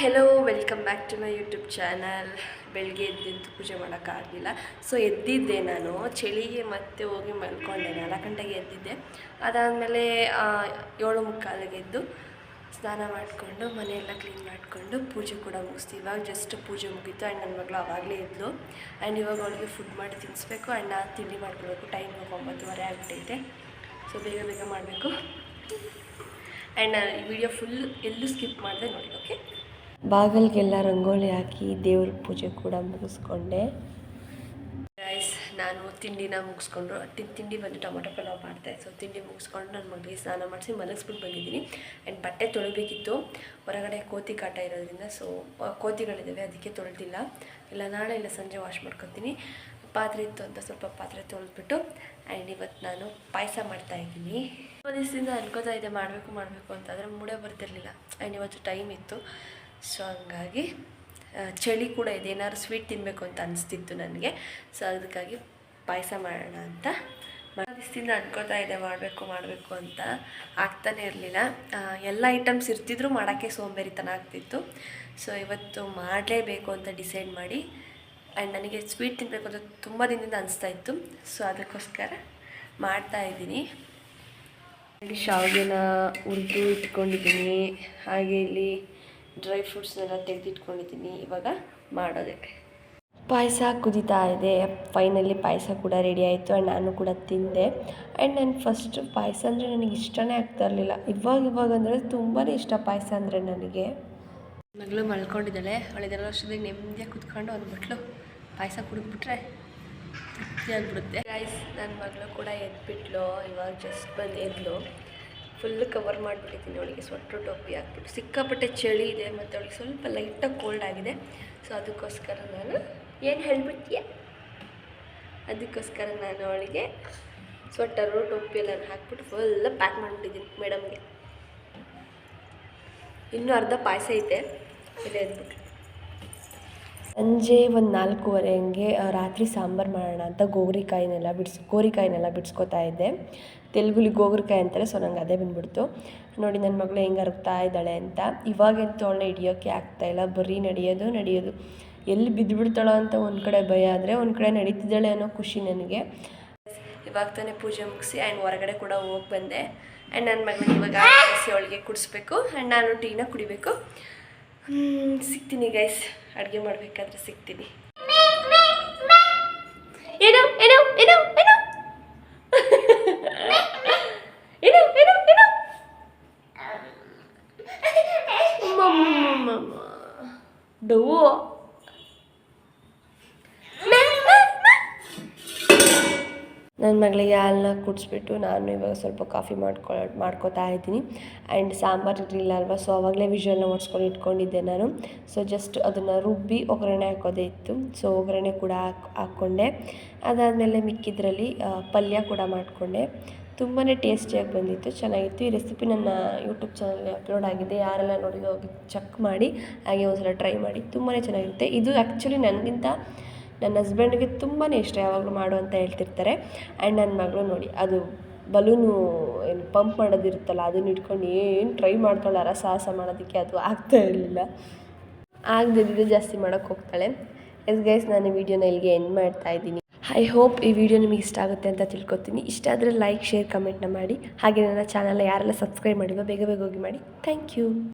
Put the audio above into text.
Hello welcome back to my YouTube channel ಬೆಳಗ್ಗೆ ಎದ್ದಿದ್ದು ಪೂಜೆ ಮಾಡೋಕ್ಕಾಗಲಿಲ್ಲ. ಸೊ ಎದ್ದಿದ್ದೆ ನಾನು. ಚಳಿಗೆ ಮತ್ತೆ ಹೋಗಿ ಮಲ್ಕೊಂಡೆ ನಾಲ್ಕು ಗಂಟೆಗೆ ಎದ್ದಿದ್ದೆ. ಅದಾದಮೇಲೆ ಏಳು ಮುಕ್ಕಾಲಿಗೆ ಎದ್ದು ಸ್ನಾನ ಮಾಡಿಕೊಂಡು, ಮನೆಯೆಲ್ಲ ಕ್ಲೀನ್ ಮಾಡಿಕೊಂಡು ಪೂಜೆ ಕೂಡ ಮುಗಿಸ್ತು ಇವಾಗ ಜಸ್ಟ್ ಪೂಜೆ ಮುಗೀತು. ಆ್ಯಂಡ್ ನನ್ನ ಮಗಳು ಆವಾಗಲೇ ಇದ್ಲು ಆ್ಯಂಡ್ ಇವಾಗ ಅವಳಿಗೆ ಫುಡ್ ಮಾಡಿ ತಿನ್ನಿಸ್ಬೇಕು ಆ್ಯಂಡ್ ನಾನು ತಿಂಡಿ ಮಾಡ್ಕೊಳ್ಬೇಕು. ಟೈಮ್ ಒಂಬತ್ತುವರೆ ಆಗ್ಬಿಟ್ಟಿದೆ ಸೊ ಬೇಗ ಬೇಗ ಮಾಡಬೇಕು. ಆ್ಯಂಡ್ ಈ ವಿಡಿಯೋ ಫುಲ್ ಎಲ್ಲೂ ಸ್ಕಿಪ್ ಮಾಡಿದೆ ನೋಡಿ ಓಕೆ ಬಾಗಿಲಿಗೆಲ್ಲ ರಂಗೋಲಿ ಹಾಕಿ ದೇವ್ರ ಪೂಜೆ ಕೂಡ ಮುಗಿಸ್ಕೊಂಡೆ. ಗೈಸ್ ನಾನು ತಿಂಡಿನ ಮುಗಿಸ್ಕೊಂಡು ತಿಂಡಿ ಬಂದು ಟೊಮೊಟೊ ಪಲಾವ್ ಮಾಡ್ದೆ ಸೊ ತಿಂಡಿ ಮುಗಿಸ್ಕೊಂಡು ನನ್ನ ಮಗಳಿಗೆ ಸ್ನಾನ ಮಾಡಿಸಿ ಮಲಗಿಸ್ಬಿಟ್ಟು ಬಂದಿದ್ದೀನಿ. ಆ್ಯಂಡ್ ಬಟ್ಟೆ ತೊಳಿಬೇಕಿತ್ತು. ಹೊರಗಡೆ ಕೋತಿ ಕಾಟ ಇರೋದ್ರಿಂದ ಸೊ ಕೋತಿಗಳಿದ್ದಾವೆ ಅದಕ್ಕೆ ತೊಳೆದಿಲ್ಲ. ಇಲ್ಲ, ನಾಳೆ ಇಲ್ಲ, ಸಂಜೆ ವಾಶ್ ಮಾಡ್ಕೊತೀನಿ. ಪಾತ್ರೆ ಇತ್ತು ಅಂತ ಸ್ವಲ್ಪ ಪಾತ್ರೆ ತೊಳೆದ್ಬಿಟ್ಟು ಆ್ಯಂಡ್ ಇವತ್ತು ನಾನು ಪಾಯಸ ಮಾಡ್ತಾಯಿದ್ದೀನಿ ದಿವಸದಿಂದ ಅನ್ಕೋತಾ ಇದ್ದೆ, ಮಾಡಬೇಕು ಮಾಡಬೇಕು ಅಂತ ಆದರೆ ಮೂಡೇ ಬರ್ತಿರ್ಲಿಲ್ಲ. ಆ್ಯಂಡ್ ಇವತ್ತು ಟೈಮ್ ಇತ್ತು. ಸೊ ಹಂಗಾಗಿ ಚಳಿ ಕೂಡ ಇದೆ. ಏನಾದ್ರು ಸ್ವೀಟ್ ತಿನ್ನಬೇಕು ಅಂತ ಅನಿಸ್ತಿತ್ತು ನನಗೆ. ಸೊ ಅದಕ್ಕಾಗಿ ಪಾಯಸ ಮಾಡೋಣ ಅಂತ. ದಿವಸದಿಂದ ಅನ್ಕೋತಾ ಇದೆ ಮಾಡಬೇಕು ಮಾಡಬೇಕು ಅಂತ. ಆಗ್ತಾನೆ ಇರಲಿಲ್ಲ. ಎಲ್ಲ ಐಟಮ್ಸ್ ಇರ್ತಿದ್ರು ಮಾಡೋಕ್ಕೆ ಸೋಂಬೇರಿತನ ಆಗ್ತಿತ್ತು. ಸೊ ಇವತ್ತು ಮಾಡಲೇಬೇಕು ಅಂತ ಡಿಸೈಡ್ ಮಾಡಿ ಆ್ಯಂಡ್ ನನಗೆ ಸ್ವೀಟ್ ತಿನ್ನಬೇಕು ಅಂತ ತುಂಬ ದಿನದಿಂದ ಅನಿಸ್ತಾ ಇತ್ತು. ಸೊ ಅದಕ್ಕೋಸ್ಕರ ಮಾಡ್ತಾ ಇದ್ದೀನಿ. ಶಾವಿಗೆನ ಹುರಿದು ಇಟ್ಕೊಂಡಿದ್ದೀನಿ. ಹಾಗೆ ಇಲ್ಲಿ ಡ್ರೈ ಫ್ರೂಟ್ಸ್ನೆಲ್ಲ ತೆಗೆದಿಟ್ಕೊಂಡಿದ್ದೀನಿ. ಇವಾಗ ಮಾಡೋದೆ. ಪಾಯಸ ಕುದೀತಾ ಇದೆ. ಫೈನಲಿ ಪಾಯಸ ಕೂಡ ರೆಡಿ ಆಯಿತು ಆ್ಯಂಡ್ ನಾನು ಕೂಡ ತಿಂದೆ. ಆ್ಯಂಡ್ ನಾನು ಫಸ್ಟ್ ಪಾಯಸ ಅಂದರೆ ನನಗೆ ಇಷ್ಟನೇ ಆಗ್ತಾ ಇರಲಿಲ್ಲ. ಇವಾಗ ಇವಾಗ ಅಂದರೆ ತುಂಬಾ ಇಷ್ಟ ಪಾಯಸ ಅಂದರೆ ನನಗೆ. ಮಗಳು ಮಲ್ಕೊಂಡಿದ್ದಾಳೆ. ಅವಳಿದೆಲ್ಲ ವರ್ಷದಲ್ಲಿ ನೆಮ್ಮದಿಯಾಗಿ ಕುತ್ಕೊಂಡು ಒಂದು ಬಟ್ಲು ಪಾಯಸ ಕುಡಿದ್ಬಿಟ್ರೆ ತೃಪ್ತಿ ಆಗಿಬಿಡುತ್ತೆ ರೈಸ್ ನನ್ನ ಮಗಳು ಕೂಡ ಎದ್ಬಿಟ್ಲು. ಇವಾಗ ಜಸ್ಟ್ ಬಂದು ಎದ್ಲು. Full cover ಮಾಡಿಬಿಟ್ಟಿದ್ದೀನಿ. ಅವಳಿಗೆ ಸ್ವೆಟ್ರ್ ಟೋಪಿ ಹಾಕ್ಬಿಟ್ಟು. ಸಿಕ್ಕಾಪಟ್ಟೆ ಚಳಿ ಇದೆ ಮತ್ತು ಅವಳಿಗೆ ಸ್ವಲ್ಪ ಲೈಟಾಗಿ ಕೋಲ್ಡ್ ಆಗಿದೆ. ಸೊ ಅದಕ್ಕೋಸ್ಕರ ನಾನು ಏನು ಹೇಳ್ಬಿಟ್ಟಿಯ ಅದಕ್ಕೋಸ್ಕರ ನಾನು ಅವಳಿಗೆ ಸ್ವೆಟರು ಟೋಪಿ ಎಲ್ಲ ಹಾಕ್ಬಿಟ್ಟು ಫುಲ್ ಪ್ಯಾಕ್ ಮಾಡಿಬಿಟ್ಟಿದ್ದೀನಿ ಮೇಡಮ್ಗೆ ಇನ್ನೂ ಅರ್ಧ ಪಾಯಸ ಐತೆ. ಇದೆ ಅಂದ್ಬಿಟ್ಟು ಸಂಜೆ ಒಂದು ನಾಲ್ಕೂವರೆ ಹಂಗೆ ರಾತ್ರಿ ಸಾಂಬಾರು ಮಾಡೋಣ ಅಂತ ಗೋರಿಕಾಯಿನೆಲ್ಲ ಬಿಡ್ಸ್, ಗೋರಿಕಾಯಿನೆಲ್ಲ ಬಿಡಿಸ್ಕೊತಾ ಇದ್ದೆ. ತೆಲುಗುಲಿ ಗೋಗರಿಕಾಯಿ ಅಂತಾರೆ, ಸೊ ನಂಗೆ ಅದೇ ಬಂದ್ಬಿಡ್ತು. ನೋಡಿ ನನ್ನ ಮಗಳು ಹೆಂಗೆ ಅರಗ್ತಾ ಇದ್ದಾಳೆ ಅಂತ. ಇವಾಗಂತೂ ಅವಳನ್ನ ಹಿಡಿಯೋಕ್ಕೆ ಆಗ್ತಾಯಿಲ್ಲ ಬರೀ ನಡೆಯೋದು ನಡೆಯೋದು. ಎಲ್ಲಿ ಬಿದ್ದುಬಿಡ್ತಾಳೋ ಅಂತ ಒಂದು ಕಡೆ ಭಯ ಆದರೆ ಒಂದು ಕಡೆ ನಡೀತಿದ್ದಾಳೆ ಅನ್ನೋ ಖುಷಿ ನನಗೆ. ಇವಾಗ ತಾನೇ ಪೂಜೆ ಮುಗಿಸಿ, ಆ್ಯಂಡ್ ಹೊರಗಡೆ ಕೂಡ ಹೋಗಿ ಬಂದೆ. ಆ್ಯಂಡ್ ನನ್ನ ಮಗಳಿಗೆ ಇವಾಗ ಅವಳಿಗೆ ಕುಡಿಸ್ಬೇಕು. ಆ್ಯಂಡ್ ನಾನು ಟೀನ ಕುಡಿಬೇಕು. ಸಿಗ್ತೀನಿ ಗೈಸ್ ಅಡುಗೆ ಮಾಡಬೇಕಾದ್ರೆ ಸಿಗ್ತೀನಿ. ಏನು ಏನು ಏನು ಏನು. ಏನು ಏನು ಏನು. ಮಮ್ಮ ನನ್ನ ಮಗಳಿಗೆ ಹಾಲನ್ನ ಕುಡಿಸ್ಬಿಟ್ಟು ನಾನು ಇವಾಗ ಸ್ವಲ್ಪ ಕಾಫಿ ಮಾಡ್ಕೊ, ಮಾಡ್ಕೋತಾ ಇದ್ದೀನಿ. ಆ್ಯಂಡ್ ಸಾಂಬಾರು ಇರಲಿಲ್ಲ ಅಲ್ವಾ ಸೊ ಆವಾಗಲೇ ವಿಷಲ್ನ ಒಡ್ಸ್ಕೊಂಡು ಇಟ್ಕೊಂಡಿದ್ದೆ ನಾನು. ಸೊ ಜಸ್ಟ್ ಅದನ್ನು ರುಬ್ಬಿ ಒಗ್ಗರಣೆ ಹಾಕೋದೇ ಇತ್ತು. ಸೊ ಒಗ್ಗರಣೆ ಕೂಡ ಹಾಕ್, ಹಾಕ್ಕೊಂಡೆ. ಅದಾದಮೇಲೆ ಮಿಕ್ಕಿದ್ರಲ್ಲಿ ಪಲ್ಯ ಕೂಡ ಮಾಡಿಕೊಂಡೆ. ತುಂಬಾ ಟೇಸ್ಟಿಯಾಗಿ ಬಂದಿತ್ತು. ಚೆನ್ನಾಗಿತ್ತು. ಈ ರೆಸಿಪಿ ನನ್ನ ಯೂಟ್ಯೂಬ್ ಚಾನಲ್ಗೆ ಅಪ್ಲೋಡ್ ಆಗಿದೆ. ಯಾರೆಲ್ಲ ನೋಡಿದ್ರು ಹೋಗಿ ಚೆಕ್ ಮಾಡಿ, ಹಾಗೆ ಒಂದು ಸಲ ಟ್ರೈ ಮಾಡಿ ತುಂಬಾ ಚೆನ್ನಾಗಿರುತ್ತೆ. ಇದು ಆ್ಯಕ್ಚುಲಿ ನನಗಿಂತ ನನ್ನ ಹಸ್ಬೆಂಡ್ಗೆ ತುಂಬಾ ಇಷ್ಟ ಯಾವಾಗಲೂ ಮಾಡು ಅಂತ ಹೇಳ್ತಿರ್ತಾರೆ. ಆ್ಯಂಡ್ ನನ್ನ ಮಗಳು ನೋಡಿ, ಅದು ಬಲೂನು ಏನು ಪಂಪ್ ಮಾಡೋದಿರುತ್ತಲ್ಲ, ಅದನ್ನ ಇಟ್ಕೊಂಡು ಏನು ಟ್ರೈ ಮಾಡ್ತಾಳೆ ಸಾಹಸ ಮಾಡೋದಕ್ಕೆ ಅದು ಆಗ್ತಾ ಇರಲಿಲ್ಲ. ಆಗದಿದ್ದರೆ ಜಾಸ್ತಿ ಮಾಡೋಕ್ಕೆ ಹೋಗ್ತಾಳೆ. ಎಸ್ ಗೈಸ್ ನಾನು ವಿಡಿಯೋನ ಇಲ್ಲಿಗೆ ಎಂಡ್ ಮಾಡ್ತಾ ಇದ್ದೀನಿ. ಐ ಹೋಪ್ ಈ ವಿಡಿಯೋ ನಿಮಗೆ ಇಷ್ಟ ಆಗುತ್ತೆ ಅಂತ ತಿಳ್ಕೊತೀನಿ. ಇಷ್ಟ ಆದರೆ ಲೈಕ್ ಶೇರ್ ಕಮೆಂಟ್ನ ಮಾಡಿ. ಹಾಗೆ ನನ್ನ ಚಾನಲ್ನ ಯಾರೆಲ್ಲ ಸಬ್ಸ್ಕ್ರೈಬ್ ಮಾಡಿಲ್ವೋ, ಬೇಗ ಬೇಗ ಹೋಗಿ ಮಾಡಿ. Thank you